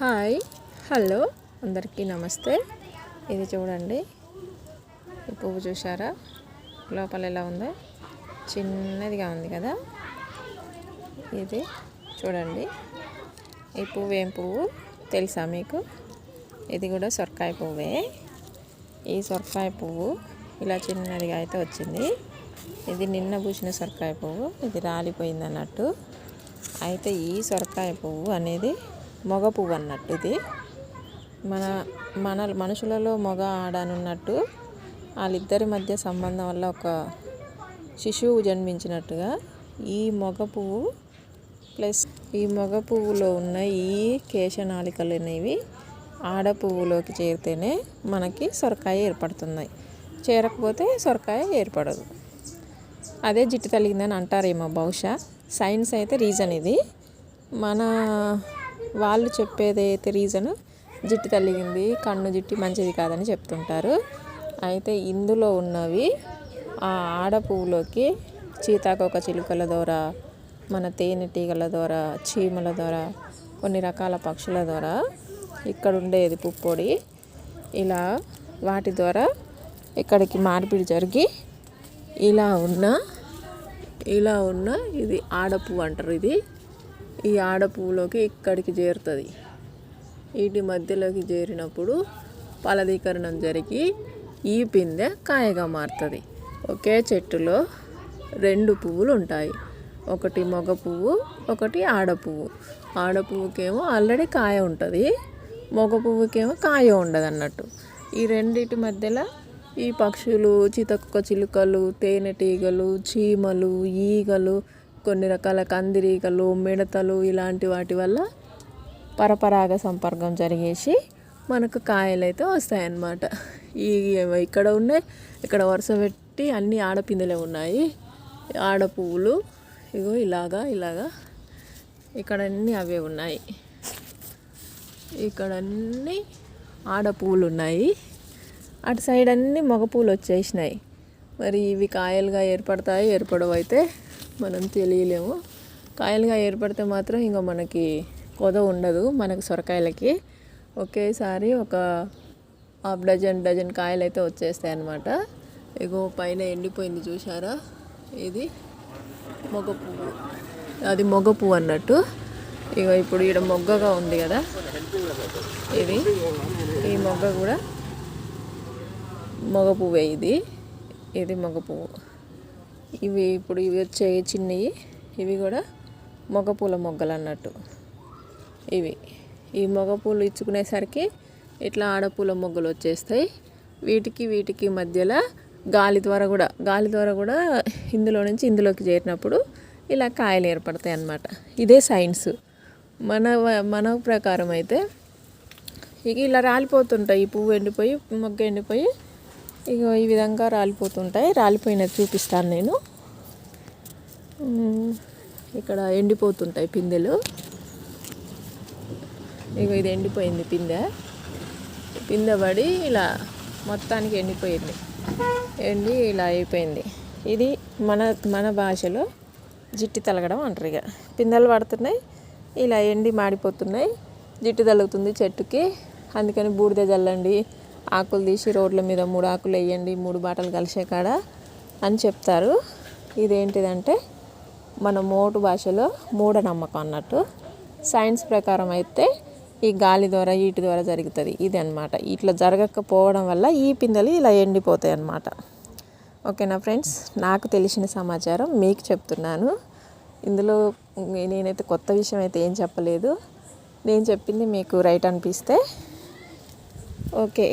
Hi hello అందరికీ నమస్తే. ఇది చూడండి ఈ పువ్వు చూసారా లోపల ఎలా ఉందో? చిన్నదిగా ఉంది కదా? ఇది చూడండి ఈ పువ్వు ఏం పువ్వు? తెలుసా మీకు? ఇది కూడా సొరకాయ పువ్వే. ఈ సొరకాయ పువ్వు ఇలా చిన్నదిగా అయితే వచ్చింది. ఇది నిన్న పూసిన సొరకాయ పువ్వు ఇది రాలిపోయింది అన్నట్టు అయితే ఈ సొరకాయ పువ్వు అనేది మగ పువ్వు అన్నట్టు ఇది. మన మన మనుషులలో మగ ఆడనున్నట్టు వాళ్ళిద్దరి మధ్య సంబంధం వల్ల ఒక శిశువు జన్మించినట్టుగా ఈ మగ పువ్వు ప్లస్ ఈ మగ పువ్వులో ఉన్న ఈ కేశనాళికలు అనేవి ఆడ పువ్వులోకి చేరితేనే మనకి సొరకాయ ఏర్పడుతున్నాయి. చేరకపోతే సొరకాయ ఏర్పడదు. అదే జిట్టు తలిగిందని అంటారేమో బహుశా. సైన్స్ అయితే రీజన్ ఇది. మన వాళ్ళు చెప్పేది అయితే రీజన్ జిట్టు తల్లిగింది కన్ను జిట్టి మంచిది కాదని చెప్తుంటారు. అయితే ఇందులో ఉన్నవి ఆ ఆడ పువ్వులోకి చీతాకోక చిలుకల ద్వారా మన తేనెటీగల ద్వారా చీమల ద్వారా కొన్ని రకాల పక్షుల ద్వారా ఇక్కడ ఉండేది పుప్పొడి. ఇలా వాటి ద్వారా ఇక్కడికి మార్పిడి జరిగి ఇలా ఉన్న ఇలా ఉన్న ఇది ఆడపువ్వు అంటారు ఇది. ఈ ఆడపువ్వులోకి ఇక్కడికి చేరుతుంది. వీటి మధ్యలోకి చేరినప్పుడు ఫలదీకరణం జరిగి ఈ పిందె కాయగా మారుతుంది. ఒకే చెట్టులో రెండు పువ్వులు ఉంటాయి ఒకటి మగ పువ్వు ఒకటి ఆడ పువ్వు. ఆడ పువ్వుకేమో ఆల్రెడీ కాయ ఉంటుంది మగ పువ్వుకేమో కాయ ఉండదు అన్నట్టు ఈ రెండింటి మధ్యలో ఈ పక్షులు చితక్క చిలుకలు తేనెటీగలు చీమలు ఈగలు కొన్ని రకాల కందిరీగలు మిడతలు ఇలాంటి వాటి వల్ల పరపరాగ సంపర్కం జరిగేసి మనకు కాయలు అయితే వస్తాయన్నమాట. ఈ ఇక్కడ ఉన్నాయి ఇక్కడ వరుస పెట్టి అన్ని ఆడపిందెలే ఉన్నాయి. ఆడ పువ్వులు ఇగో ఇలాగా ఇలాగా. ఇక్కడ అన్నీ అవే ఉన్నాయి. ఇక్కడ అన్నీ ఆడ పువ్వులు ఉన్నాయి. అటు సైడ్ అన్నీ మగ పువ్వులు వచ్చేసినాయి. మరి ఇవి కాయలుగా ఏర్పడతాయి ఏర్పడవైతే మనం తెలియలేము. కాయలుగా ఏర్పడితే మాత్రం ఇంకా మనకి కొద ఉండదు మనకు సొరకాయలకి. ఒకేసారి ఒక హాఫ్ డజన్ డజన్ కాయలు అయితే వచ్చేస్తాయి అన్నమాట ఇగో పైన ఎండిపోయింది చూసారా ఇది మొగ పువ్వు. అది మొగ పువ్వు అన్నట్టు. ఇక ఇప్పుడు ఇక్కడ మొగ్గగా ఉంది కదా. ఇది ఈ మొగ్గ కూడా మగ పువ్వే ఇది. ఇది మగ పువ్వు. ఇవి ఇప్పుడు ఇవి వచ్చే చిన్నవి ఇవి కూడా మొగపూల మొగ్గలు అన్నట్టు. ఇవి. ఈ మొగపూలు ఇచ్చుకునేసరికి ఇట్లా ఆడపూల మొగ్గలు వచ్చేస్తాయి. వీటికి వీటికి మధ్యలో గాలి ద్వారా కూడా గాలి ద్వారా కూడా ఇందులో నుంచి ఇందులోకి చేరినప్పుడు ఇలా కాయలు ఏర్పడతాయి అన్నమాట. ఇదే సైన్స్. మన మన ప్రకారం అయితే ఇక ఇలా రాలిపోతుంటాయి. ఈ పువ్వు ఎండిపోయి మొగ్గ ఎండిపోయి ఇక ఈ విధంగా రాలిపోతుంటాయి. రాలిపోయినది చూపిస్తాను నేను. ఇక్కడ ఎండిపోతుంటాయి పిందెలు. ఇక ఇది ఎండిపోయింది పిందె. పిందె పడి ఇలా మొత్తానికి ఎండిపోయింది. ఎండి ఇలా అయిపోయింది. ఇది మన మన భాషలో జిట్టి తలగడం అంటారు ఇక పిందెలు పడుతున్నాయి ఇలా ఎండి మాడిపోతున్నాయి. జిట్టు తలుగుతుంది చెట్టుకి. అందుకని బూడిద చల్లండి ఆకులు తీసి రోడ్ల మీద మూడు ఆకులు వేయండి మూడు బాటలు కలిసే కాడ అని చెప్తారు. ఇదేంటిదంటే మన మోటు భాషలో మూఢనమ్మకం అన్నట్టు. సైన్స్ ప్రకారం అయితే ఈ గాలి ద్వారా వీటి ద్వారా జరుగుతుంది. ఇది అనమాట ఇట్లా జరగకపోవడం వల్ల ఈ పిందెలు ఇలా ఎండిపోతాయి అన్నమాట. ఓకేనా ఫ్రెండ్స్? నాకు తెలిసిన సమాచారం మీకు చెప్తున్నాను. ఇందులో నేనైతే కొత్త విషయం అయితే ఏం చెప్పలేదు. నేను చెప్పింది మీకు రైట్ అనిపిస్తే. ఓకే.